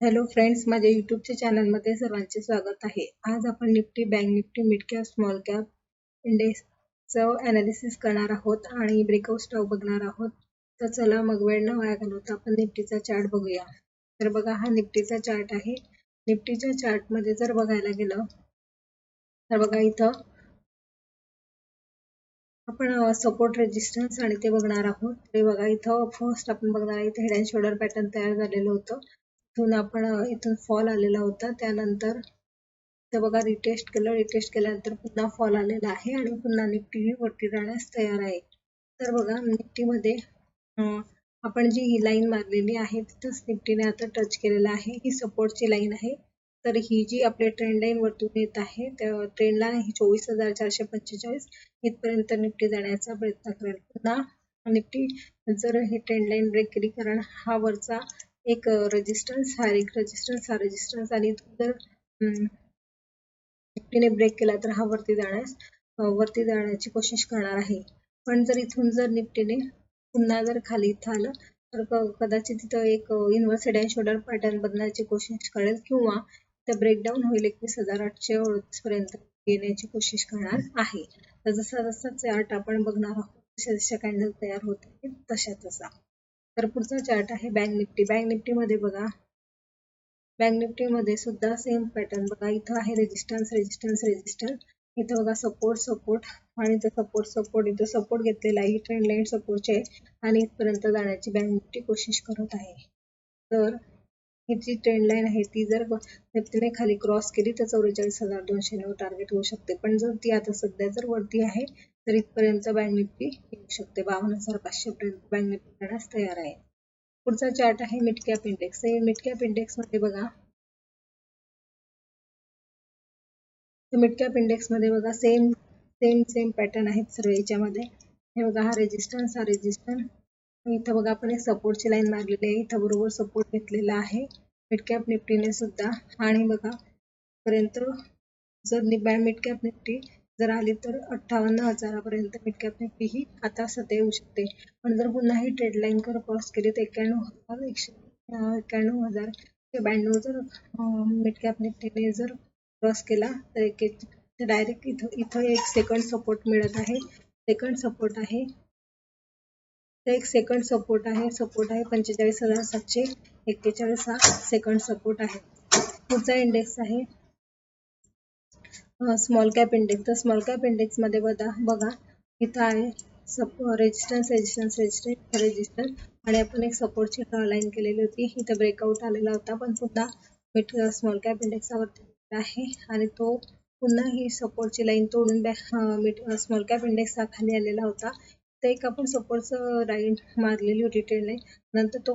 Hello friends माझ्या युट्यूबच्या चॅनलमध्ये सर्वांचे स्वागत आहे. आज आपण Nifty bank Nifty mid cap small cap इंडेक्सचं analysis करणार आहोत आणि ब्रेकआउट स्टॉक बघणार आहोत. तर चला मग वेळ न वाया घालवता आपण निफ्टीचा चार्ट बघूया. तर बघा हा निफ्टीचा चार्ट आहे. निफ्टीच्या चार्टमध्ये जर बघायला गेलं तर बघा इथं आपण सपोर्ट रेजिस्टन्स आणि ते बघणार आहोत. ते बघा इथं फर्स्ट आपण बघणार इथे हेड अँड शोल्डर पॅटर्न तयार झालेलं होतं. इथून आपण इथून फॉल आलेला होता. त्यानंतर तर बघा रिटेस्ट केलं. रिटेस्ट केल्यानंतर पुन्हा फॉल आलेला आहे आणि पुन्हा निफ्टी वरती जाण्यास तयार आहे. तर बघा निफ्टीमध्ये आपण जी ही लाईन मारलेली आहे तिथंच निफ्टीने आता टच केलेला आहे. ही सपोर्टची लाईन आहे. तर ही जी आपल्या ट्रेंड लाईन वरतून येत आहे त्या ट्रेंड ही चोवीस हजार चारशे पंचेचाळीस. इथपर्यंत निफ्टी जाण्याचा प्रयत्न करेल. पुन्हा निफ्टी जर ही ट्रेंड लाईन ब्रेक केली कारण हा वरचा एक रेजिस्टन्स हा एक रेजिस्टन्स हा रेजिस्टन्स आणि जर एकटीने ब्रेक केला तर हा वरती जाण्यास वरती जाण्याची कोशिश करणार आहे. पण जर इथून जर निफ्टीने पुन्हा जर खाली इथं आलं तर कदाचित तिथं एक इन्व्हर्स अँड शोल्डर पॅटर्न बदलण्याची कोशिश करेल किंवा इथं ब्रेकडाऊन होईल एकवीस हजार आठशे अडतीस पर्यंत येण्याची कोशिश करणार आहे. तर जसा जसा चार्ट आपण बघणार आहोत जशा जशा कॅन्डल तयार होते तशा तसा तर पुढचा चार्ट आहे बँक निफ्टी बँक निफ्टी मध्ये बघा. बँक निफ्टीमध्ये सुद्धा सेम पॅटर्न बघा इथं आहे रेजिस्टन्स रेजिस्टन्स रेजिस्टन्स इथं बघा सपोर्ट सपोर्ट आणि इथं सपोर्ट सपोर्ट इथं सपोर्ट घेतलेला आहे. ट्रेंड लाईन सपोर्टचे आहे आणि इथपर्यंत जाण्याची बँक निफ्टी कोशिश करत आहे. तर ही जी ट्रेंड लाईन आहे ती जर निफ्टीने खाली क्रॉस केली तर चौवेचाळीस हजार दोनशे नऊ टार्गेट होऊ शकते. पण जर ती आता सध्या जर वरती आहे तर इथपर्यंत बँक निफ्टी येऊ शकते. बावन्न हजार पाचशे पर्यंत बँक निफ्टी जाण्यास तयार आहे. पुढचा चार्ट आहे mid cap index mid cap इंडेक्समध्ये बघा. मिड कॅप इंडेक्समध्ये बघा सेम सेम सेम पॅटर्न आहेत सर्व याच्यामध्ये. हे बघा हा रेजिस्टन्स हा रेजिस्टन्स इथं बघा आपण एक सपोर्टची लाईन मारलेली आहे. इथं बरोबर सपोर्ट घेतलेला आहे. मिड कॅप निफ्टीने सुद्धा. आणि बघा पर्यंत जर मिड कॅप निफ्टी जर आली तर अठ्ठावन्न हजारापर्यंत मिडकॅप निफ्टी ही आता सध्या येऊ शकते. पण जर पुन्हा ही ट्रेड लाईन कर क्रॉस केली तर एक्क्याण्णव हजार एकशे एक्क्याण्णव हजार ते ब्याण्णव जर मिडकॅप निफ्टीने जर क्रॉस केला तर एक डायरेक्ट इथं इथं एक सेकंड सपोर्ट मिळत आहे. सेकंड सपोर्ट आहे. एक सेकंड सपोर्ट आहे. सपोर्ट आहे पंचेचाळीस हजार सातशे एक्केचाळीस हा सेकंड सपोर्ट आहे. पुढचा इंडेक्स आहे. स्मॉल कॅप इंडेक्स तर स्मॉल कॅप इंडेक्समध्ये बघा बघा इथं आहे सप रेजिस्टन्स रेजिस्टन्स रेजिस्टन्स रेजिस्टन्स आणि आपण एक सपोर्टची लाईन केलेली होती. इथं ब्रेकआउट आलेला होता पण पुन्हा मिठ स्मॉल कॅप इंडेक्सावरती आहे. आणि तो पुन्हा ही सपोर्टची लाईन तोडून मिठ स्मॉल कॅप इंडेक्स हा खाली आलेला होता. तर एक आपण सपोर्टचं राईन मारलेली होती ट्रेन लाईन नंतर तो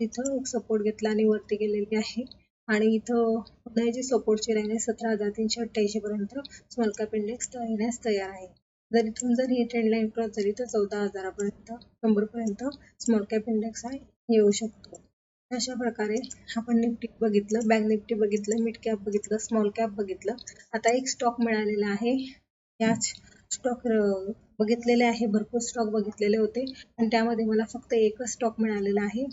तिथं एक सपोर्ट घेतला आणि वरती गेलेली आहे. आणि इथं पुन्हा जी सपोर्टची लाईन आहे सतरा हजार तीनशे अठ्ठ्याऐंशी पर्यंत स्मॉल कॅप इंडेक्स येण्यास तयार आहे. जर इथून जर ही ट्रेंड लाईन क्रॉस झाली तर चौदा हजारापर्यंत शंभर पर्यंत स्मॉल कॅप इंडेक्स हा येऊ शकतो. अशा प्रकारे आपण निफ्टी बघितलं बँक निफ्टी बघितलं मिड कॅप बघितलं स्मॉल कॅप बघितलं. आता एक स्टॉक मिळालेला आहे. याच स्टॉक बघितलेले आहे भरपूर स्टॉक बघितलेले होते. आणि त्यामध्ये मला फक्त एकच स्टॉक मिळालेला आहे.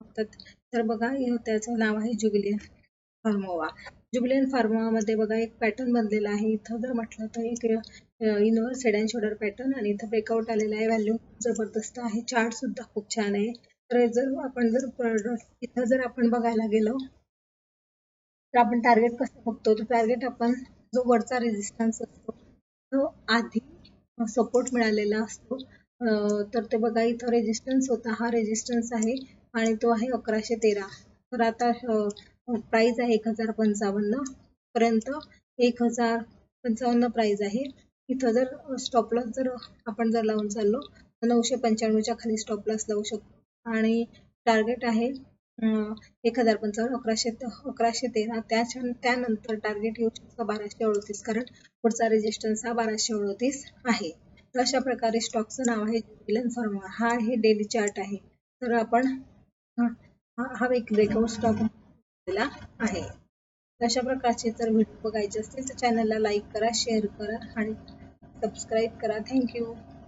तर बघा त्याचं नाव आहे जुबिलियन फार्मोवा जुबिलियन फार्मोवामध्ये बघा एक पॅटर्न बनलेला आहे. इथं जर म्हटलं तर एक इनोव्हर सेड शोल्डर पॅटर्न आणि इथं ब्रेकआउट आलेला आहे. व्हॅल्यू जबरदस्त आहे. चार्ट सुद्धा खूप छान आहे. तर जर आपण जर इथं जर आपण बघायला गेलो तर आपण टार्गेट कसं बघतो? तर टार्गेट आपण जो वरचा रेजिस्टन्स असतो तो आधी सपोर्ट मिळालेला असतो. तर ते बघा इथं रेजिस्टन्स होता. हा रेजिस्टन्स आहे आणि तो आहे अकराशे तेरा. तर आता प्राइस आहे एक हजार पंचावन्न पर्यंत. एक हजार पंचावन्न प्राइस आहे. इथं जर स्टॉप लॉस जर आपण जर लावून चाललो तर नऊशे पंच्याण्णवच्या खाली स्टॉप लॉस लावू शकतो. आणि टार्गेट आहे एक हजार पंचावन्न अकराशे अकराशे तेरा. त्याच्या त्यानंतर टार्गेट येऊ शकतं बाराशे अडतीस. कारण पुढचा रेजिस्टन्स हा बाराशे अडतीस आहे. तर अशा प्रकारे स्टॉकचं नाव आहे विलन फार्मा हा आहे डेली चार्ट आहे. तर आपण हा एक ब्रेकआउट स्टॉक आहे. अशा प्रकारचे जर व्हिडिओ बघायचे असतील तर चॅनलला लाईक करा शेअर करा आणि सबस्क्राईब करा. थँक्यू